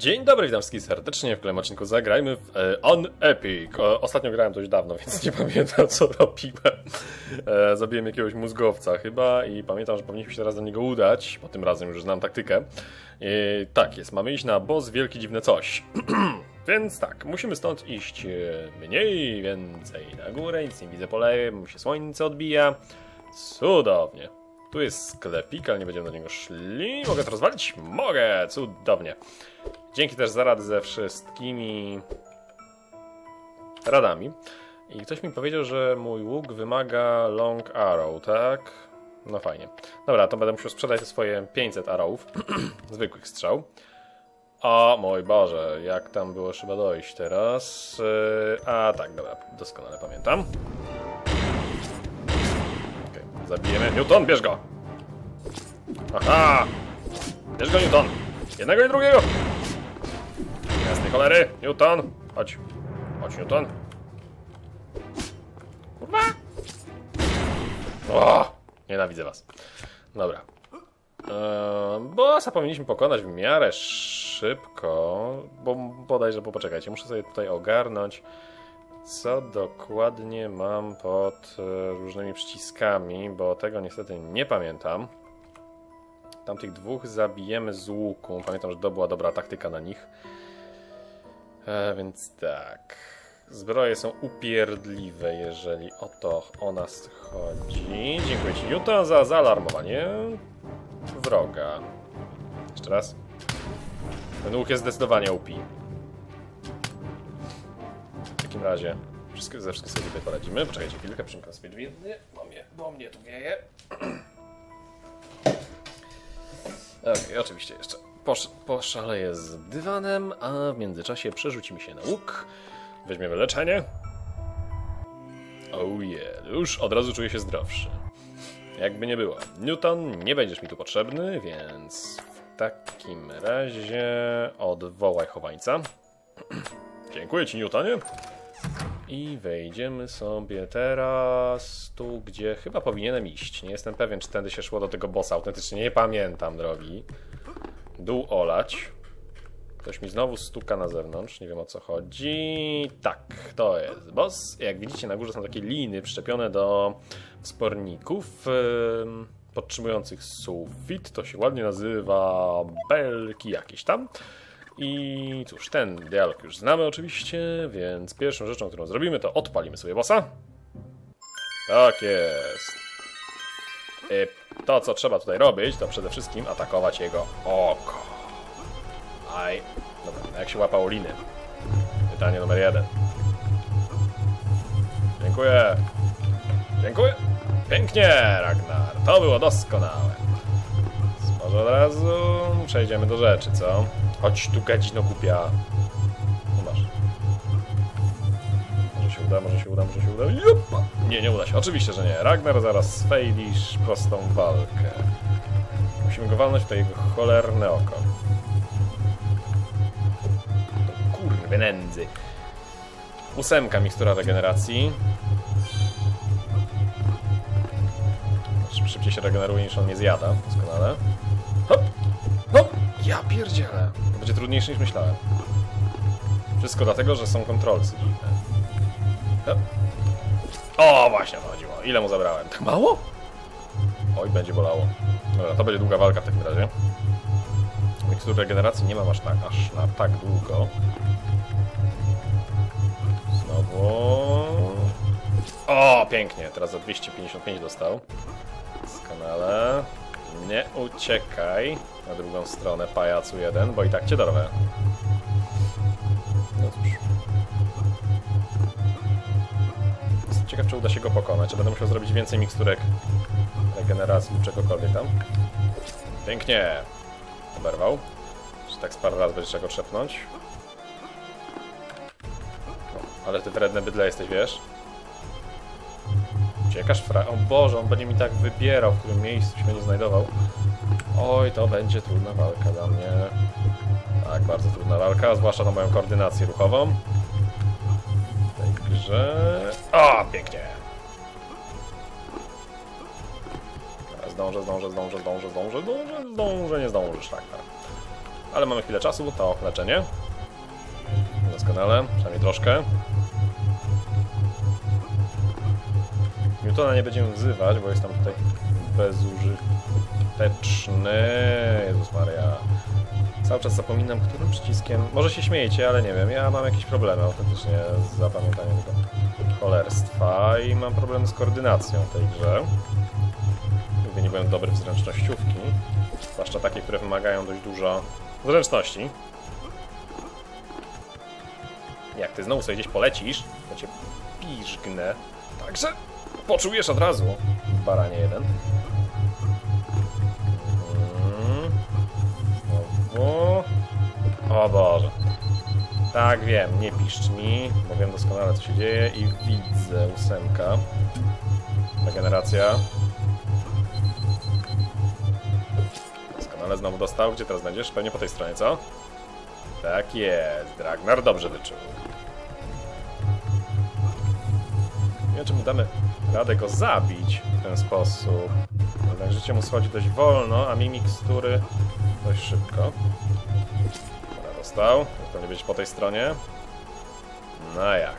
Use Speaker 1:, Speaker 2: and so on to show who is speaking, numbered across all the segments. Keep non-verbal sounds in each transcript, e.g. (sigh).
Speaker 1: Dzień dobry, witam wszystkich serdecznie w kolejnym odcinku Zagrajmy w e, On Epic. O, ostatnio grałem dość dawno, (laughs) więc nie pamiętam co robiłem. E, zabiłem jakiegoś mózgowca chyba i pamiętam, że powinniśmy się teraz do niego udać, bo tym razem już znam taktykę. E, tak jest, mamy iść na boss Wielkie Dziwne Coś. (clears throat) więc tak, musimy stąd iść e, mniej więcej na górę, nic nie widzę po lewej, się słońce odbija. Cudownie. Tu jest sklepik, ale nie będziemy do niego szli. Mogę to rozwalić? Mogę! Cudownie. Dzięki też za rady ze wszystkimi radami. I ktoś mi powiedział, że mój łuk wymaga long arrow, tak? No fajnie. Dobra, to będę musiał sprzedać te swoje 500 arrowów, (clears throat) zwykłych strzał. O mój Boże, jak tam było trzeba dojść teraz? Yy, a tak, dobra, doskonale pamiętam. Okay, zabijemy. Newton, bierz go! Aha! Bierz go, Newton! Jednego i drugiego! Cholery! Newton! Chodź. Chodź, Newton. Kurwa! O! Nienawidzę was. Dobra. Eee, bossa powinniśmy pokonać w miarę szybko, bo bodajże, bo poczekajcie, muszę sobie tutaj ogarnąć, co dokładnie mam pod e, różnymi przyciskami, bo tego niestety nie pamiętam. Tamtych dwóch zabijemy z łuku. Pamiętam, że to była dobra taktyka na nich. E, więc tak. Zbroje są upierdliwe, jeżeli o to o nas chodzi. Dziękuję Ci, Newton, za zaalarmowanie wroga. Jeszcze raz. Ten łuk jest zdecydowanie UP. W takim razie wszystko, ze wszystkim sobie poradzimy. Poczekajcie chwilkę, przymkam sobie drzwi, bo mnie, bo mnie tu wieje. (clears throat) Okej, okay, oczywiście jeszcze posz z dywanem, a w międzyczasie przerzucimy się na łuk. Weźmiemy leczenie. Oh yeah, już od razu czuję się zdrowszy. Jakby nie było. Newton, nie będziesz mi tu potrzebny, więc w takim razie odwołaj chowańca. (clears throat) Dziękuję ci, Newtonie. I wejdziemy sobie teraz tu, gdzie chyba powinienem iść. Nie jestem pewien, czy tędy się szło do tego bossa. Autentycznie nie pamiętam drogi. Dół olać. Ktoś mi znowu stuka na zewnątrz, nie wiem o co chodzi. Tak, to jest boss. Jak widzicie na górze są takie liny przyczepione do wsporników yy, podtrzymujących sufit. To się ładnie nazywa belki jakieś tam. I cóż, ten dialog już znamy oczywiście, więc pierwszą rzeczą, którą zrobimy, to odpalimy sobie bossa. Tak jest. I to, co trzeba tutaj robić, to przede wszystkim atakować jego oko. Aj. Dobra, jak się łapało liny? Pytanie numer jeden. Dziękuję. Dziękuję. Pięknie, Ragnar. To było doskonałe. Może od razu przejdziemy do rzeczy, co? Chodź tu, gadzino głupia. Uda, może się uda, może się uda. Jupa. Nie, nie uda się. Oczywiście, że nie. Ragnar zaraz sfejlisz prostą walkę. Musimy go walnąć w to jego cholerne oko. Kurwy nędzy. Ósemka mikstura regeneracji. Szybciej się regeneruje niż on nie zjada. Doskonale. Hop! Hop! Ja pierdzielę. Będzie trudniejsze niż myślałem. Wszystko dlatego, że są kontrolcy dziwne. O, właśnie chodziło. Ile mu zabrałem? Tak mało? Oj, będzie bolało. Dobra, to będzie długa walka w takim razie. Mikstur regeneracji nie mam aż tak, aż na tak długo. Znowu... O, pięknie. Teraz za 255 dostał. Doskonale. Nie uciekaj na drugą stronę, pajacu jeden, bo i tak cię dorwę. Ciekaw, czy uda się go pokonać, czy będę musiał zrobić więcej miksturek regeneracji lub czegokolwiek tam. Pięknie! Oberwał. Czy tak z parę razy będziesz czego trzepnąć? No, ale ty wredne bydle jesteś, wiesz? Uciekasz fra... O Boże, on będzie mi tak wybierał, w którym miejscu się będzie znajdował. Oj, to będzie trudna walka dla mnie. Tak, bardzo trudna walka, zwłaszcza na moją koordynację ruchową. Także... O, pięknie! Zdążę, zdążę, zdążę, zdążę, zdążę, zdążę, zdążę, nie zdążysz, tak, tak. Ale mamy chwilę czasu, to leczenie. Doskonale, przynajmniej troszkę. Newtona nie będziemy wzywać, bo jest tam tutaj bezużyteczny. Jezus Maria. Cały czas zapominam, którym przyciskiem... Może się śmiejecie, ale nie wiem. Ja mam jakieś problemy autentycznie z zapamiętaniem tego cholerstwa i mam problemy z koordynacją tej grze. Nigdy nie byłem dobry w zręcznościówki. Zwłaszcza takie, które wymagają dość dużo zręczności. Jak ty znowu sobie gdzieś polecisz, to cię piżgnę. Także poczujesz od razu. Baranie jeden. Znowu. O Boże. Tak, wiem, nie piszcz mi, bo wiem doskonale co się dzieje i widzę ósemka. Regeneracja. Doskonale znowu dostał. Gdzie teraz będziesz? Pewnie po tej stronie, co? Tak jest. Dragnar dobrze wyczuł. Nie wiem, czy mu damy radę go zabić w ten sposób. Jednak życie mu schodzi dość wolno, a mi mikstury dość szybko. Dobra, dostał. Pewnie być po tej stronie. No jak?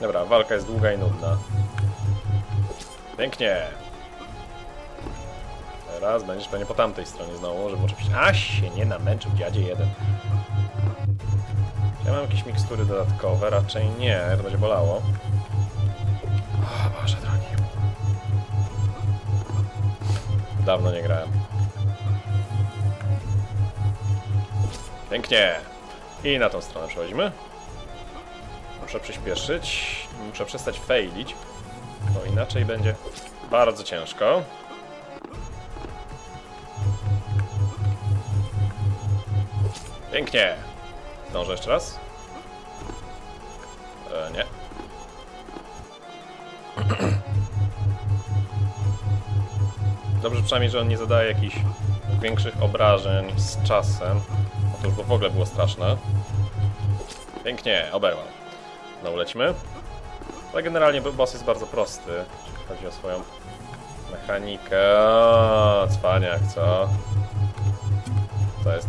Speaker 1: Dobra, walka jest długa i nudna. Pięknie! Teraz będziesz pewnie po tamtej stronie znowu, żeby oczywiście... A się nie namęczył dziadzie jeden. Ja mam jakieś mikstury dodatkowe? Raczej nie, to będzie bolało. Dawno nie grałem. Pięknie! I na tą stronę przechodzimy. Muszę przyspieszyć. Muszę przestać failić, bo inaczej będzie bardzo ciężko. Pięknie! Zdążę jeszcze raz? Dobrze przynajmniej, że on nie zadaje jakichś większych obrażeń z czasem. No to już w ogóle było straszne. Pięknie, oberwał. Znowu lecimy. Ale generalnie boss jest bardzo prosty, jeśli chodzi o swoją mechanikę. O, cwaniak, co? To jest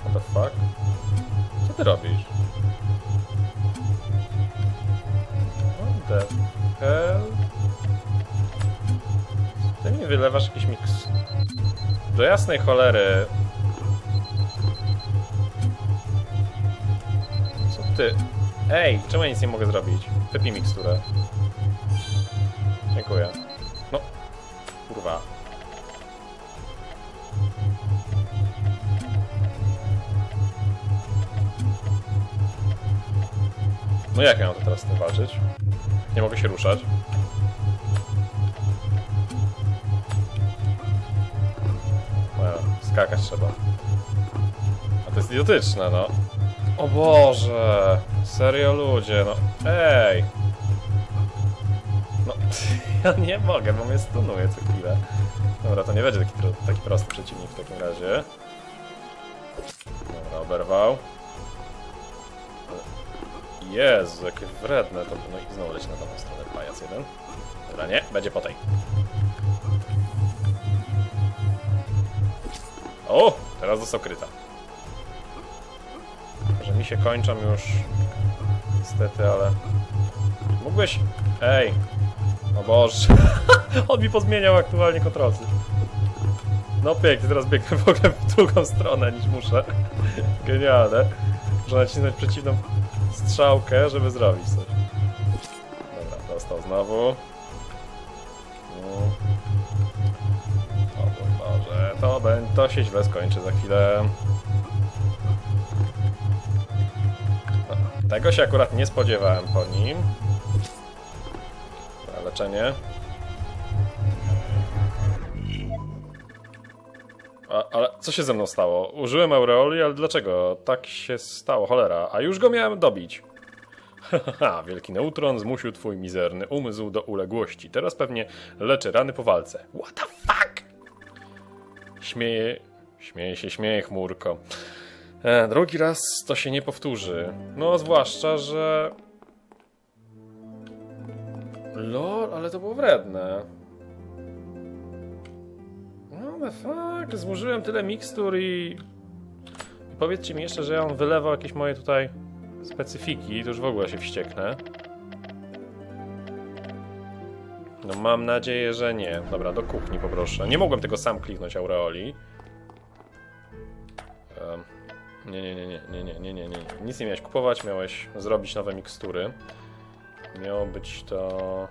Speaker 1: What the fuck? Co ty robisz? What the hell? Ty mi wylewasz jakiś miks... Do jasnej cholery... Co ty? Ej, czemu ja nic nie mogę zrobić? Wypij miksturę. Dziękuję. No. Kurwa. No jak ja mam to teraz z tym walczyć? Nie mogę się ruszać. No, skakać trzeba. A to jest idiotyczne, no. O Boże! Serio ludzie, no. Ej! Ja nie mogę, bo mnie stunuje co chwilę. Dobra, to nie będzie taki, taki prosty przeciwnik w takim razie. Dobra, oberwał. Jezu, jakie wredne to. No i znowu leci na tamtą stronę pajac jeden. Dobra, nie, będzie po tej. O! Teraz dostał kryta. Że mi się kończą już. Niestety, ale. Mógłbyś. Ej! O Boże! (laughs) On mi pozmieniał aktualnie kontrolcy. No pięknie, teraz biegnę w ogóle w drugą stronę niż muszę. (laughs) Genialne. Muszę nacisnąć przeciwną strzałkę, żeby zrobić coś. Dobra, dostał znowu. No. O mój Boże, to, to się źle skończy za chwilę. Tego się akurat nie spodziewałem po nim. Leczenie. A, ale co się ze mną stało? Użyłem aureoli, ale dlaczego? Tak się stało, cholera. A już go miałem dobić. Haha, (laughs) wielki neutron zmusił twój mizerny umysł do uległości. Teraz pewnie leczy rany po walce. What the fuck? Śmieje, śmieje się, śmieje chmurko. E, drugi raz to się nie powtórzy. No, zwłaszcza, że... Lol, ale to było wredne. the fuck? Złożyłem tyle mikstur i... i powiedzcie mi jeszcze, że on wylewał jakieś moje tutaj specyfiki, to już w ogóle się wścieknę. No mam nadzieję, że nie. Dobra, do kuchni poproszę. Nie mogłem tego sam kliknąć Aureoli. Um, nie, nie, nie, nie, nie, nie, nie, nie. Nic nie miałeś kupować, miałeś zrobić nowe mikstury. Miało być to...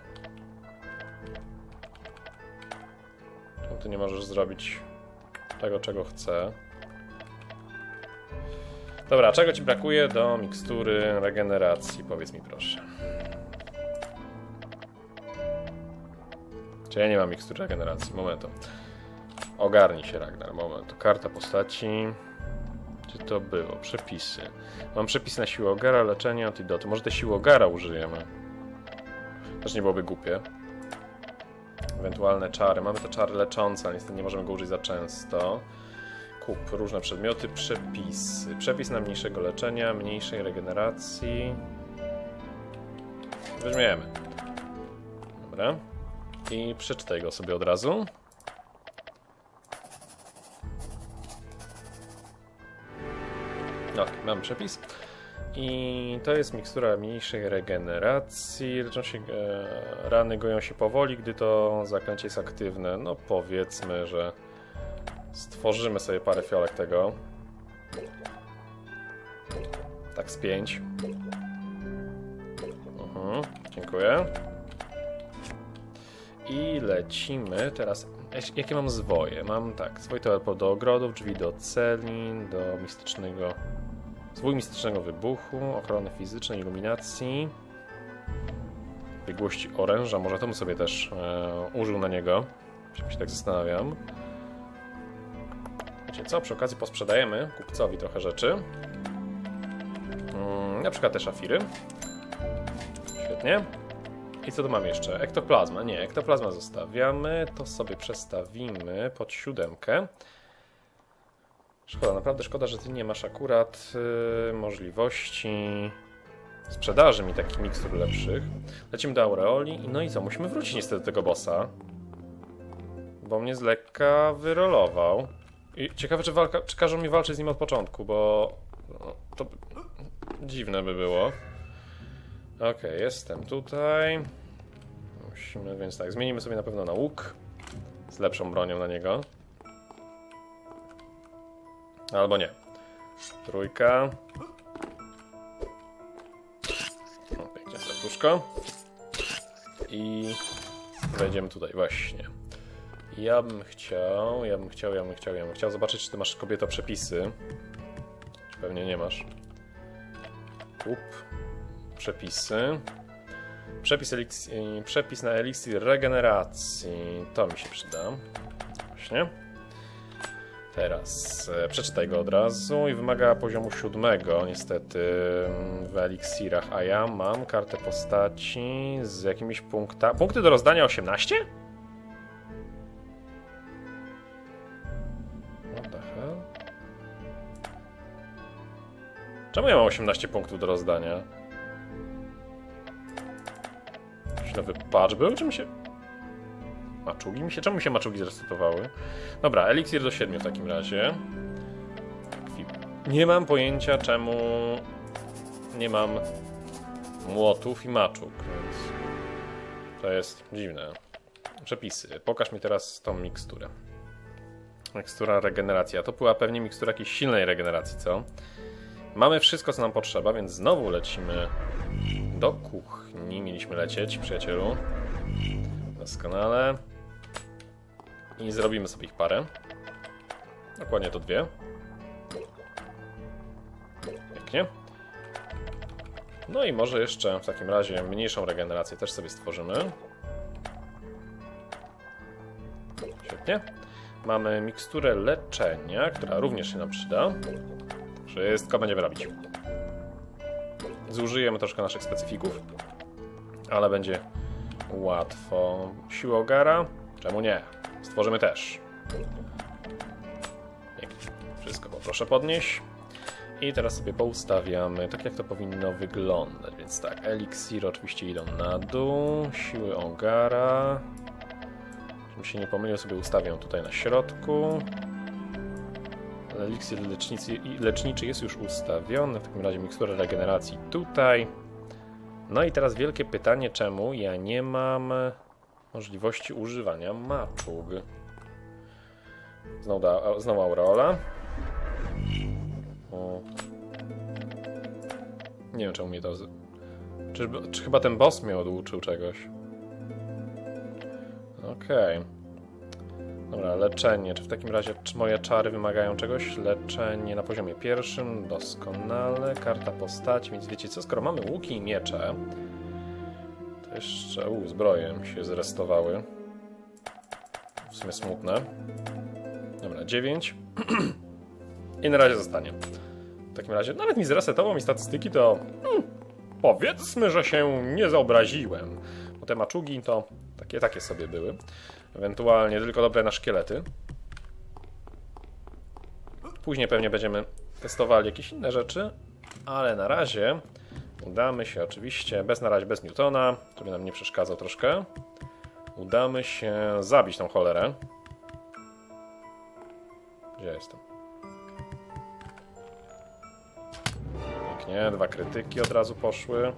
Speaker 1: No ty nie możesz zrobić tego, czego chcę. Dobra, czego ci brakuje do mikstury regeneracji? Powiedz mi proszę. Czy ja nie mam mikstury regeneracji? Momentu. Ogarnij się, Ragnar. Moment. Karta postaci. Gdzie to było? Przepisy. Mam przepis na siłę ogara, leczenie, antidoty. Może te siły ogara użyjemy. Też nie byłoby głupie. Ewentualne czary. Mamy te czary leczące, ale niestety nie możemy go użyć za często. Kup różne przedmioty, przepisy. Przepis na mniejszego leczenia, mniejszej regeneracji. Weźmiemy. Dobra. I przeczytaj go sobie od razu. Ok, mamy przepis. I to jest mikstura mniejszej regeneracji. Leczą się, e, rany goją się powoli, gdy to zaklęcie jest aktywne. No powiedzmy, że stworzymy sobie parę fiolek tego. Tak z pięć. Mhm, dziękuję. I lecimy teraz. Jakie mam zwoje? Mam tak, zwój to do ogrodów, drzwi do celi, do mistycznego Zwój mistycznego wybuchu, ochrony fizycznej, iluminacji, biegłości oręża, może to bym sobie też e, użył na niego. Się tak zastanawiam. Wiecie co, przy okazji posprzedajemy kupcowi trochę rzeczy. Mm, na przykład te szafiry. Świetnie. I co tu mam jeszcze? Ektoplazma. Nie, ektoplazma zostawiamy. To sobie przestawimy pod siódemkę. Szkoda, naprawdę szkoda, że ty nie masz akurat yy, możliwości sprzedaży mi takich mikstur lepszych. Lecimy do Aureoli. No i co? Musimy wrócić niestety do tego bossa. Bo mnie z lekka wyrolował. I ciekawe, czy, walka, czy każą mi walczyć z nim od początku, bo no, to dziwne by było. Ok, jestem tutaj. Musimy, więc tak, zmienimy sobie na pewno na łuk. Z lepszą bronią na niego. Albo nie. Trójka. O, pięknie, serduszko. I wejdziemy tutaj, właśnie. Ja bym chciał, ja bym chciał, ja bym chciał, ja bym chciał zobaczyć, czy ty masz kobieto przepisy. Pewnie nie masz. Kup. Przepisy. Przepis, przepis na eliksir regeneracji. To mi się przyda. Właśnie. Teraz e, przeczytaj go od razu i wymaga poziomu siódmego niestety w eliksirach, a ja mam kartę postaci z jakimiś punktami. Punkty do rozdania 18? What the hell? Czemu ja mam 18 punktów do rozdania? Jakiś nowy patch był, czy mi się... Maczugi mi się... Czemu się maczugi zresetowały? Dobra, eliksir do 7 w takim razie. Nie mam pojęcia czemu nie mam młotów i maczug, więc to jest dziwne. Przepisy. Pokaż mi teraz tą miksturę. Mikstura regeneracja. To była pewnie mikstura jakiejś silnej regeneracji, co? Mamy wszystko, co nam potrzeba, więc znowu lecimy do kuchni. Mieliśmy lecieć, przyjacielu. Doskonale. I zrobimy sobie ich parę. Dokładnie to dwie. Pięknie. No i może jeszcze w takim razie mniejszą regenerację też sobie stworzymy. Świetnie. Mamy miksturę leczenia, która również się nam przyda. Wszystko będziemy robić. Zużyjemy troszkę naszych specyfików, ale będzie łatwo. Siła ogara? Czemu nie? Stworzymy też. Wszystko poproszę podnieść. I teraz sobie poustawiamy, tak jak to powinno wyglądać. Więc tak, eliksir oczywiście idą na dół, siły Ogara. Bym się nie pomylił, sobie ustawię ją tutaj na środku. Eliksir leczniczy jest już ustawiony, w takim razie mikstura regeneracji tutaj. No i teraz wielkie pytanie, czemu ja nie mam możliwości używania maczug. Znowu, da, znowu aureola. O. Nie wiem czemu mnie to... Czyżby, czy chyba ten boss mnie oduczył czegoś? Okej. Dobra, leczenie. Czy w takim razie czy moje czary wymagają czegoś? Leczenie na poziomie pierwszym. Doskonale. Karta postaci. Więc wiecie co? Skoro mamy łuki i miecze, jeszcze... U, zbroje się zrestowały. W sumie smutne. Dobra, 9. (clears throat) I na razie zostanie. W takim razie, nawet mi zresetował mi statystyki, to hmm, powiedzmy, że się nie zobraziłem. Bo te maczugi to takie, takie sobie były. Ewentualnie tylko dobre na szkielety. Później pewnie będziemy testowali jakieś inne rzeczy, ale na razie udamy się oczywiście, bez na razie bez Newtona, żeby nam nie przeszkadzał troszkę. Udamy się zabić tą cholerę. Gdzie jestem? Pięknie, dwa krytyki od razu poszły.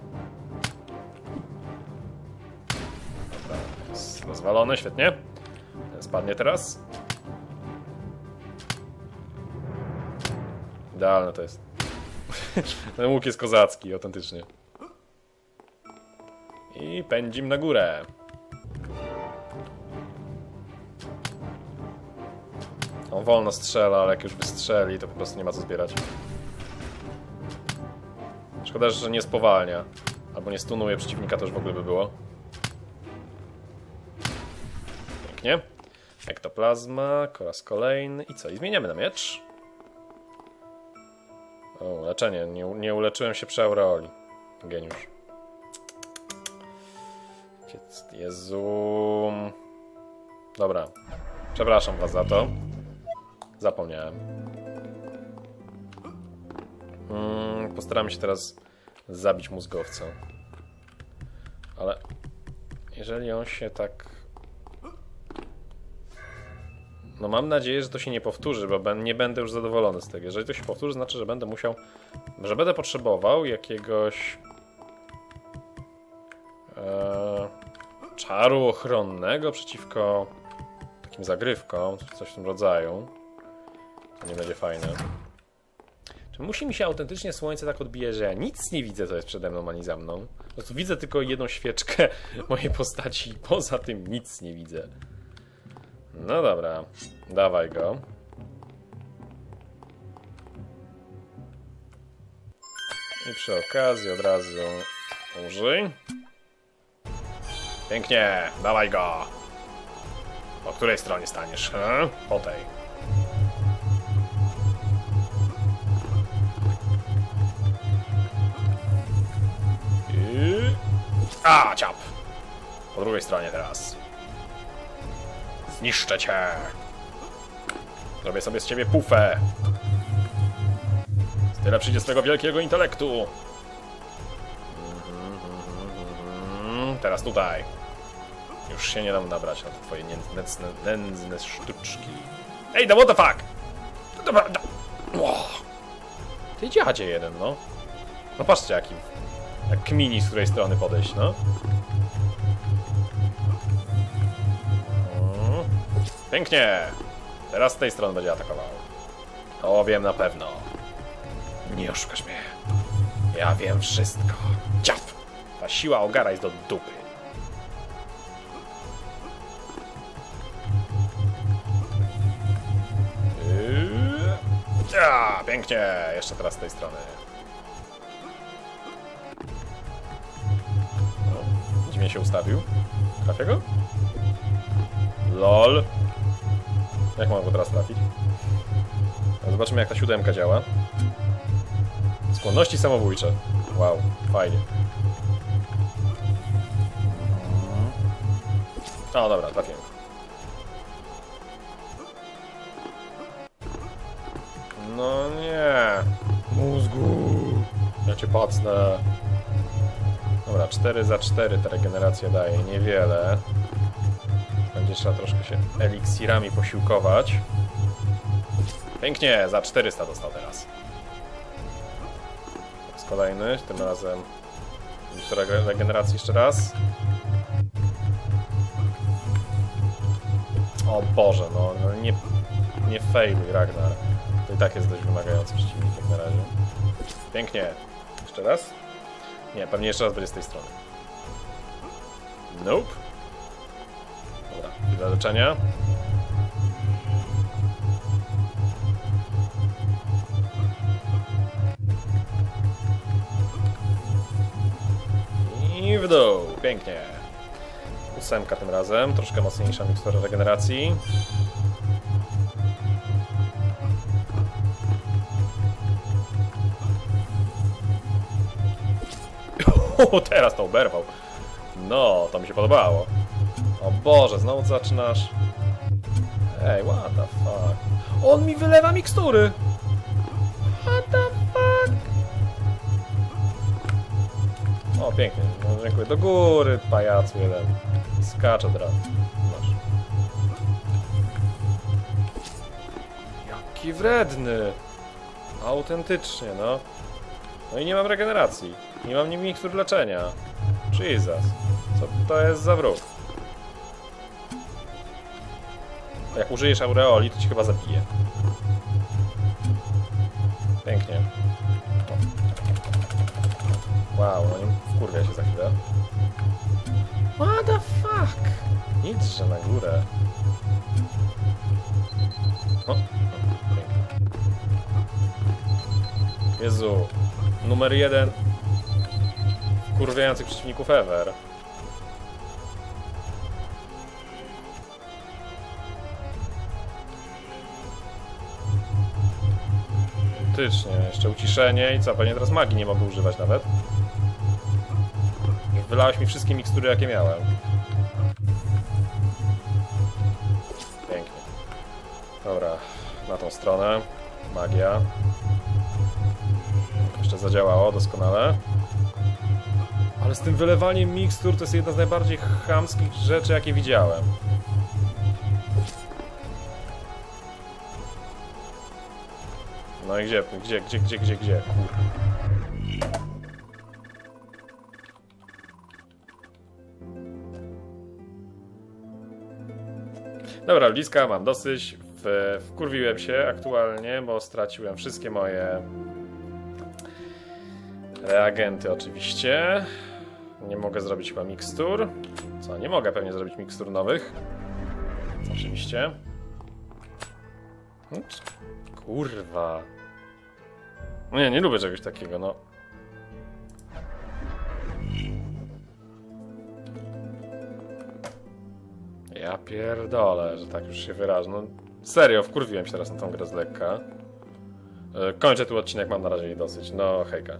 Speaker 1: Dobra, jest rozwalony, świetnie. Ten spadnie teraz. Idealne to jest. (laughs) Ten łuk jest kozacki, autentycznie. I pędzim na górę. On wolno strzela, ale jak już wystrzeli, to po prostu nie ma co zbierać. Szkoda, że nie spowalnia. Albo nie stunuje przeciwnika, to już w ogóle by było. Pięknie. Ektoplazma, po raz kolejny. I co? I zmieniamy na miecz. O, leczenie. Nie, nie uleczyłem się przy aureoli. Geniusz. Jezu. Dobra. Przepraszam was za to. Zapomniałem. Mm, postaram się teraz zabić mózgowca. Ale jeżeli on się tak. No mam nadzieję, że to się nie powtórzy, bo nie będę już zadowolony z tego. Jeżeli to się powtórzy, znaczy, że będę musiał. że będę potrzebował jakiegoś. E, czaru ochronnego przeciwko takim zagrywkom, coś w tym rodzaju. To nie będzie fajne. Czy musi mi się autentycznie słońce tak odbije, że ja nic nie widzę, co jest przede mną ani za mną? Po prostu widzę tylko jedną świeczkę (laughs) mojej postaci i poza tym nic nie widzę. No dobra, dawaj go. I przy okazji od razu użyj. Pięknie, dawaj go. Po której stronie staniesz? Po tej. I... A, ciap! Po drugiej stronie teraz. Zniszczę cię! Zrobię sobie z ciebie pufę! Tyle przyjdzie z tego wielkiego intelektu! Mhm, Teraz tutaj. Już się nie dam nabrać na te twoje nędzne, nędzne sztuczki. Ej, no what the fuck! Dobra, da... Ty dziadzie jeden, no. No patrzcie jaki. Jak kmini z której strony podejść, no. Pięknie! Teraz z tej strony będzie atakował. To wiem na pewno. Nie oszukasz mnie. Ja wiem wszystko. Ciap! Ta siła ogara jest do dupy. Yy. A, pięknie! Jeszcze teraz z tej strony. No, dziwnie się ustawił. Trafię go? LOL. Jak mam go teraz trafić? No, Zobaczymy jak ta siódemka działa. Skłonności samobójcze. Wow, fajnie. O, dobra, trafiłem. No nie. Mózgu. Ja cię pacnę. Dobra, 4 za 4 ta regeneracja daje. Niewiele. Będzie trzeba troszkę się eliksirami posiłkować. Pięknie, za 400 dostał teraz. Raz kolejny, tym razem regeneracji jeszcze raz. O Boże, no, no nie, nie failuj Ragnar. To i tak jest dość wymagający przeciwnik jak na razie. Pięknie. Jeszcze raz? Nie, pewnie jeszcze raz będzie z tej strony. Nope. Chwila leczenia. I w dół. Pięknie. Ósemka tym razem. Troszkę mocniejsza mikstura regeneracji. (laughs) O, teraz to oberwał. No, to mi się podobało. Boże, znowu zaczynasz. Ej, what the fuck? On mi wylewa mikstury! What the fuck? O, pięknie. No, dziękuję. Do góry, pajacu jeden. Skacz od razu. Masz. Jaki wredny! Autentycznie, no. No i nie mam regeneracji. Nie mam ni mikstur leczenia. Jesus. Co to jest za wróg? Jak użyjesz aureoli, to ci chyba zabije. Pięknie. Wow, no nie wkurwia się za chwilę. What the fuck? Nic, że na górę. O. Jezu. Numer jeden kurwiających przeciwników ever. Faktycznie, jeszcze uciszenie i co, pewnie teraz magii nie mogę używać nawet. Wylałeś mi wszystkie mikstury jakie miałem. Pięknie. Dobra, na tą stronę. Magia. Jeszcze zadziałało doskonale. Ale z tym wylewaniem mikstur to jest jedna z najbardziej chamskich rzeczy, jakie widziałem. No i gdzie, gdzie, gdzie, gdzie, gdzie, gdzie? Dobra, bliska, mam dosyć. W, wkurwiłem się aktualnie, bo straciłem wszystkie moje reagenty oczywiście. Nie mogę zrobić chyba mikstur. Co, nie mogę pewnie zrobić mikstur nowych. Oczywiście. Kurwa. No nie, nie lubię czegoś takiego, no. Ja pierdolę, że tak już się wyrażę. No, serio, wkurwiłem się teraz na tą grę z lekka. E, Kończę tu odcinek, mam na razie jej dosyć. No, hejka.